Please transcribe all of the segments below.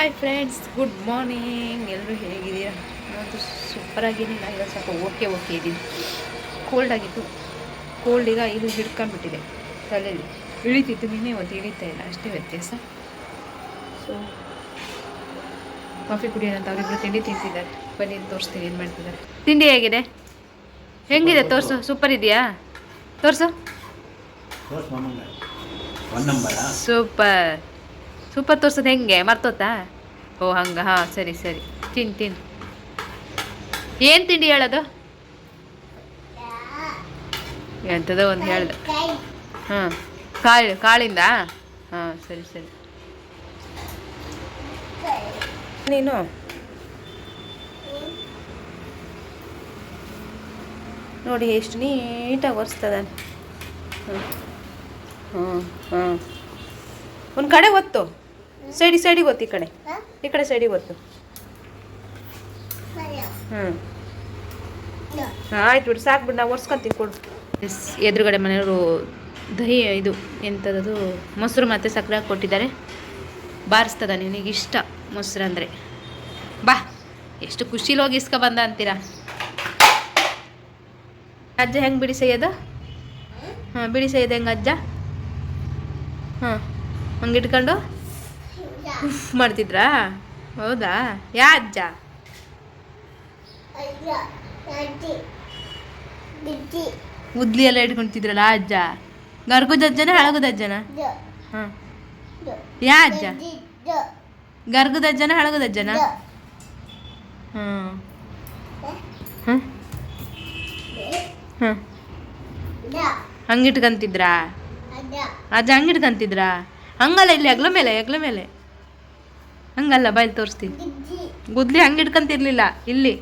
Hi friends good morning ಎಲ್ಲರೂ ಹೇಗಿದ್ದೀರಾ? ನಾನು ಸೂಪರ್ ಆಗಿದ್ದೀನಿ. ಇವಾಗ ಸ್ವಲ್ಪ ಓಕೆ ಓಕೆ ಇದ್ದೀನಿ. ಕೋಲ್ಡ್ ಆಗಿತ್ತು. ಕೋಲ್ಡ್ ಈಗ ಇದು ಹಿಡ್ಕೊಂಡ್ಬಿಟ್ಟಿದೆ. ತಲೆಯಲ್ಲಿ ಇಳಿತಿತ್ತು. ನಿನ್ನೆ ಇವತ್ತು ಇಳಿತಾ ಇಲ್ಲ. ಅಷ್ಟೇ ವ್ಯತ್ಯಾಸ. ಸೊ ಕಾಫಿ ಕುಡಿಯೋಣ ಅಂತ ಅವರಿಬ್ಬರು ತಿಂಡಿ ತಿಂತಿದ್ದಾರೆ. ಬನ್ನಿ ತೋರಿಸ್ತೀನಿ ಏನು ಮಾಡ್ತಿದ್ದಾರೆ. ತಿಂಡಿ ಹೇಗಿದೆ? ಹೆಂಗಿದೆ? ತೋರಿಸು. ಸೂಪರ್ ಇದೆಯಾ? ತೋರಿಸು. ಸೂಪರ್ ಸೂಪರ್ ತೋರ್ಸೋದು ಹೆಂಗೆ? ಮರ್ತೋತಾ? ಓ, ಹಂಗೆ. ಹಾಂ, ಸರಿ ಸರಿ. ತಿನ್ ತಿನ್. ಏನು ತಿಂಡಿ ಹೇಳೋದು? ಎಂಥದೋ ಒಂದು ಹೇಳ್ದೆ. ಹಾಂ, ಕಾಳು, ಕಾಳಿಂದ? ಹಾಂ, ಸರಿ ಸರಿ. ನೀನು? ನೋಡಿ, ಎಷ್ಟು ನೀಟಾಗಿ ಒರೆಸ್ತದಾನೆ ಹ್ಞೂ ಹ್ಞೂ ಒಂದು ಕಡೆ ಒತ್ತು. ಸೈಡಿ ಸೈಡಿಗೆ ಗೊತ್ತು ಈ ಕಡೆ. ಈ ಕಡೆ ಸೈಡಿಗೆ ಗೊತ್ತು ಹ್ಞೂ ಆಯ್ತು ಬಿಡು ಸಾಕು ಬಿಡು ನಾವು ಒರ್ಸ್ಕೊಂತೀವಿ ಕೊಡು ಎಸ್ ಎದುರುಗಡೆ ಮನೆಯವರು ದಹಿ ಇದು ಎಂಥದ್ದು ಮೊಸರು ಮತ್ತು ಸಕ್ಕರೆ ಹಾಕಿ ಕೊಟ್ಟಿದ್ದಾರೆ. ಬಾರಿಸ್ತದ ನಿನಗೆ ಇಷ್ಟ ಮೊಸರು ಅಂದರೆ. ಬಾ ಎಷ್ಟು ಖುಷಿಲಿ ಹೋಗಿ ಇಸ್ಕೊ ಬಂದ ಅಂತೀರಾ? ಅಜ್ಜ ಹೆಂಗೆ ಬಿಡಿ ಸೈಯದು? ಹಾಂ ಬಿಡಿ ಸೈಯದು ಹೆಂಗೆ ಅಜ್ಜ? ಹಾಂ ಹಂಗೆ ಇಟ್ಕೊಂಡು? ಉಫ್ ಮಾಡ್ತಿದ್ರಾ? ಹೌದಾ? ಯಾ ಅಜ್ಜ? ಉದ್ಲಿ ಎಲ್ಲ ಇಟ್ಕೊಂತಿದ್ರಲ್ಲ ಆ ಅಜ್ಜ? ಗರ್ಗುದ ಅಜ್ಜನ ಹಳಗುದ ಅಜ್ಜನ? ಹಾಂ. ಯಾ ಅಜ್ಜ? ಗರ್ಗುದ ಅಜ್ಜನ ಹಳಗುದ ಅಜ್ಜನ? ಹಾಂ. ಹಾಂ? ಅಜ್ಜ. ಹಂಗಿಟ್ಕಂತಿದ್ರ? ಹಂಗಲ್ಲ ಇಲ್ಲಿ ಹಗ್ಲ ಮೇಲೆ ಹಗ್ಲ ಮೇಲೆ. ಹಂಗಲ್ಲ ಬಾಯಲ್ಲಿ ತೋರಿಸ್ತೀನಿ. ಗುದ್ಲಿ ಹಂಗೆ ಇಟ್ಕೊಂತಿರ್ಲಿಲ್ಲ ಇಲ್ಲಿ.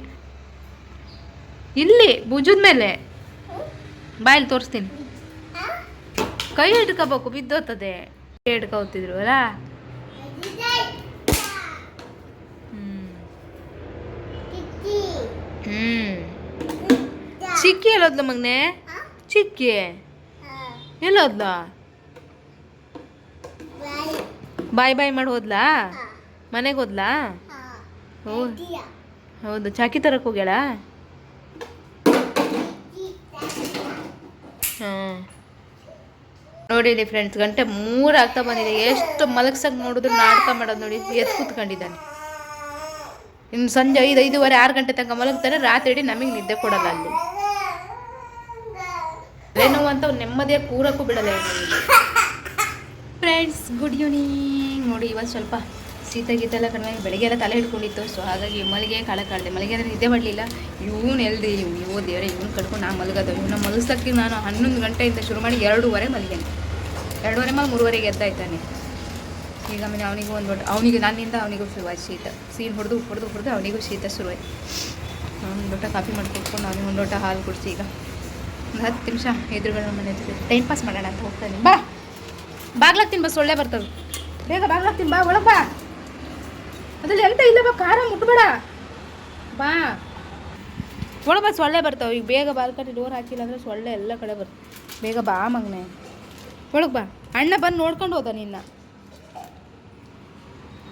ಇಲ್ಲಿ ಭುಜದ ಮೇಲೆ. ಬಾಯಲ್ಲಿ ತೋರಿಸ್ತೀನಿ. ಕೈ ಹಿಡ್ಕೋಬೇಕು ಬಿದ್ದೋತದೆ ಕೈ ಹಿಡ್ಕೋತಿದ್ರು, ಅಲ್ಲ? ಹ್ಮ್. ಚಿಕ್ಕಿ ಎಲ್ಲೋದ್ಲ ಮಗ್ನೆ? ಚಿಕ್ಕಿ. ಎಲ್ಲೋದ್ಲ ಬಾಯ್ ಬಾಯ್ ಮಾಡಿ ಹೋದ್ಲಾ? ಮನೆಗೆ ಹೋದ್ಲಾ? ಹೋ ಹೌದು ಚಾಕಿ ತರಕ್ಕೆ ಹೋಗ್ಯಾಳ? ಹಾಂ. ನೋಡಿಲಿ ಫ್ರೆಂಡ್ಸ್ ಗಂಟೆ ಮೂರು ಆಗ್ತಾ ಬಂದಿದೆ. ಎಷ್ಟು ಮಲಗ್ಸಂಗೆ ನೋಡಿದ್ರು ನಾಟಕ ಮಾಡೋದು ನೋಡಿ ಎದ್ದು ಕೂತ್ಕೊಂಡಿದ್ದಾನೆ. ಇನ್ನು ಸಂಜೆ ಐದು ಐದೂವರೆ ಆರು ಗಂಟೆ ತನಕ ಮಲಗ್ತಾನೆ ರಾತ್ರಿ ಇಡೀ ನಮಗೆ ನಿದ್ದೆ ಕೊಡಲ್ಲ ಅಲ್ಲಿ. ಏನೋ ಅಂತ ನೆಮ್ಮದಿಯಾಗಿ ಕೂರಕ್ಕೂ ಬಿಡಲ್ಲ ಫ್ರೆಂಡ್ಸ್ ಗುಡ್ ಈವ್ನಿಂಗ್ ನೋಡಿ ಇವತ್ತು ಸ್ವಲ್ಪ ಶೀತ ಗೀತ ಎಲ್ಲ ಕಡಿಮೆ ಬೆಳಗ್ಗೆ ಎಲ್ಲ ತಲೆ ಹಿಡ್ಕೊಂಡಿತ್ತು. ಸೊ ಹಾಗಾಗಿ ಮಲ್ಲಿಗೆ ಕಾಳ ಕಾಳದೆ ಮಲ್ಲಿಗೆ ಅಂದರೆ ನಿದ್ದೆ ಮಾಡಲಿಲ್ಲ. ಇವನು ಎಲ್ದಿ ಇವು ದೇವ್ರೆ ಇವನು ಕಟ್ಕೊಂಡು ನಾ ಮಲಗೋದು. ಇವನ್ನ ಮಲಗಿಸೋಕ್ಕೆ ನಾನು ಹನ್ನೊಂದು ಗಂಟೆಯಿಂದ ಶುರು ಮಾಡಿ ಎರಡೂವರೆ ಮಲಗೇನೆ. ಎರಡೂವರೆ ಮೇಲೆ ಮೂರುವರೆಗೆ ಎದ್ದಾಯ್ತಾನೆ ಈಗ ಆಮೇಲೆ ಅವನಿಗೂ ಒಂದು ದೊಡ್ಡ, ಅವನಿಗೆ, ನನ್ನಿಂದ ಅವನಿಗೂ ಶುರುವಾಯ್ತು ಶೀತ. ಸೀನ್ ಹೊಡೆದು ಹೊಡೆದು ಹೊಡೆದು ಅವನಿಗೂ ಶೀತ ಶುರುವಾಯ್ತು. ಅವ್ನು ದೊಡ್ಡ ಕಾಫಿ ಮಾಡಿ ಕುತ್ಕೊಂಡು ಅವನಿಗೆ ಒಂದು ದೊಡ್ಡ ಹಾಲು ಕುಡಿಸಿ ಈಗ. ಒಂದು ಹತ್ತು ನಿಮಿಷ ಎದುರುಗಳ ಮನೆ ಟೈಮ್ ಪಾಸ್ ಮಾಡೋಣ ಅಂತ ಹೋಗ್ತಾನೆ ಬಾ! ಬಾಗ್ಲಾಗ್ತೀನಿ ಬಸ್ ಒಳ್ಳೆ ಬರ್ತದೆ. ಬೇಗ ಬಾಗ್ಲಾಗ್ತೀನಿ ಬಾ ಒಳಗೆ ಬಾ! ಅದ್ರಲ್ಲಿ ಎಂತ ಇಲ್ಲ ಬಾ ಖಾರ ಮುಟ್ಬೇಡ. ಬಾ. ಬಾ, ಸೊಳ್ಳೆ ಬರ್ತಾವೆ. ಈಗ ಬೇಗ ಬಾಲ್ಕನಿ ಡೋರ್ ಹಾಕಿಲ್ಲ ಅಂದರೆ ಸೊಳ್ಳೆ ಎಲ್ಲ ಕಡೆ ಬರ್ತವೆ ಬೇಗ ಬಾ ಮಗನೆ. ಒಳಗೆ ಬಾ. ಅಣ್ಣ ಬಂದು ನೋಡ್ಕೊಂಡು ಹೋದ ನಿನ್ನ.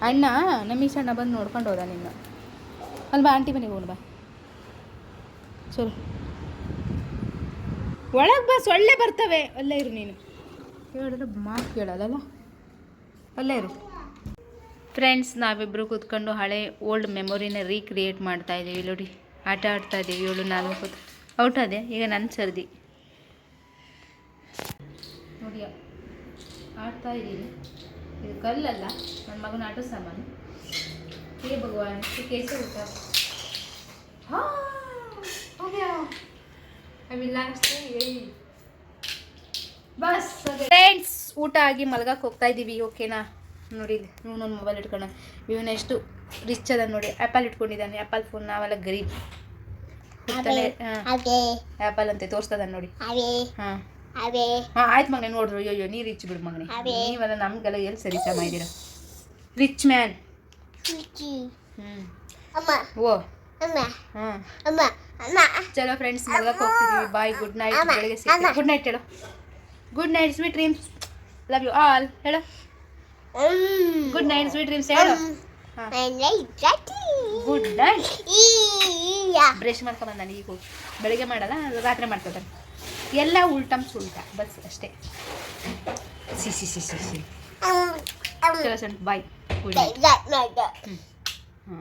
ಅಣ್ಣ ನಮೀಶ್ ಅಣ್ಣ ಬಂದು ನೋಡ್ಕೊಂಡು ಹೋದ ನಿನ್ನ. ಅಲ್ಲಿ ಬಾ, ಆಂಟಿ ಮನೆಗೆ ಹೋಗೋಣ ಬಾ. ಚಲೋ ಒಳಗೆ ಬಾ, ಸೊಳ್ಳೆ ಬರ್ತವೆ. ಅಲ್ಲೇ ಇರು ನೀನು. ಹೇಳಿದ್ರೆ ಮಾತು ಕೇಳೋದಲ್ಲ? ಅಲ್ಲೇ ಇರು. ಫ್ರೆಂಡ್ಸ್ ನಾವಿಬ್ಬರು ಕೂತ್ಕೊಂಡು ಹಳೆ ಓಲ್ಡ್ ಮೆಮೊರಿನ ರೀಕ್ರಿಯೇಟ್ ಮಾಡ್ತಾ ಇದ್ದೀವಿ. ನೋಡಿ, ಆಟ ಆಡ್ತಾ ಇದ್ದೀವಿ. ಏಳು ನಾಲ್ಕು ಔಟ್ ಅದೇ ಈಗ ನನ್ನ ಸರ್ದಿ. ನೋಡಿ, ಆಡ್ತಾ ಇದ್ದೀನಿ. ಇದು ಕಲ್ಲಲ್ಲ. ನನ್ನ ಮಗನ ಆಟ ಸಾಮಾನು. ಹೇ ಭಗವಾನ್ ಕೇಸ ಊಟ ಬಸ್ ಫ್ರೆಂಡ್ಸ್ ಊಟ ಆಗಿ ಮಲ್ಗಕ್ಕೆ ಹೋಗ್ತಾ ಇದ್ದೀವಿ. ಓಕೆನಾ ನೋಡಿ ಇವನೊಂದು ಮೊಬೈಲ್ ಇಟ್ಕೊಂಡ ಇವನ ಎಷ್ಟು ರಿಚ್ ಅದ ನೋಡಿ. ಆ್ಯಪಲ್ ಇಟ್ಕೊಂಡಿದ್ದಾನೆ. ಆ್ಯಪಲ್ ಫೋನ್ ನಾವೆಲ್ಲ ಗರೀಬ್. ಆ್ಯಪಲ್ ಅಂತ ತೋರಿಸ್ತದ ನೋಡಿ. ಹಾಂ. ಹಾಂ ಆಯ್ತು ಮಗನೆ ನೋಡ್ರು. ಅಯ್ಯೋ ನೀ ರಿಚ್ ಬಿಡು ಮಗನೆ. ನೀವೆಲ್ಲ ನಮಗೆಲ್ಲ ಎಲ್ಲಿ ಸರಿ ಸಮ ಇದ್ದೀರಾ? ರಿಚ್ ಮ್ಯಾನ್ ಹ್ಞೂ ಓ. ಹಾಂ. ಚಲೋ ಫ್ರೆಂಡ್ಸ್ ಮಲ್ಗಕ್ಕೆ ಹೋಗ್ತಿದ್ದೀವಿ ಬಾಯ್ ಗುಡ್ ನೈಟ್ ಬೆಳಗ್ಗೆ ಗುಡ್ ನೈಟ್ ಹೇಳು. Good night sweet dreams love you all ಹೇಳು. ಗುಡ್ ನೈಟ್ ಸ್ವೀಟ್ ಡ್ರೀಮ್ಸ್ ಹೇಳು ಗುಡ್ ನೈಟ್. ಬ್ರಷ್ ಮಾಡ್ಕೊಂಡ್ ನಾನು ಈಗ. ಹೋಗಿ ಬೆಳಿಗ್ಗೆ ಮಾಡಲ್ಲ ರಾತ್ರಿ ಮಾಡ್ಕೊತಾನೆ ಎಲ್ಲ ಉಲ್ಟಮ್ ಸುಲ್ಟ ಬಸ್ ಅಷ್ಟೇ. ಸಿ ಸಿ ಸಿ ಸಿ ಸಿ. ಬಾಯ್ ಗುಡ್ ನೈಟ್ ಹ್ಞೂ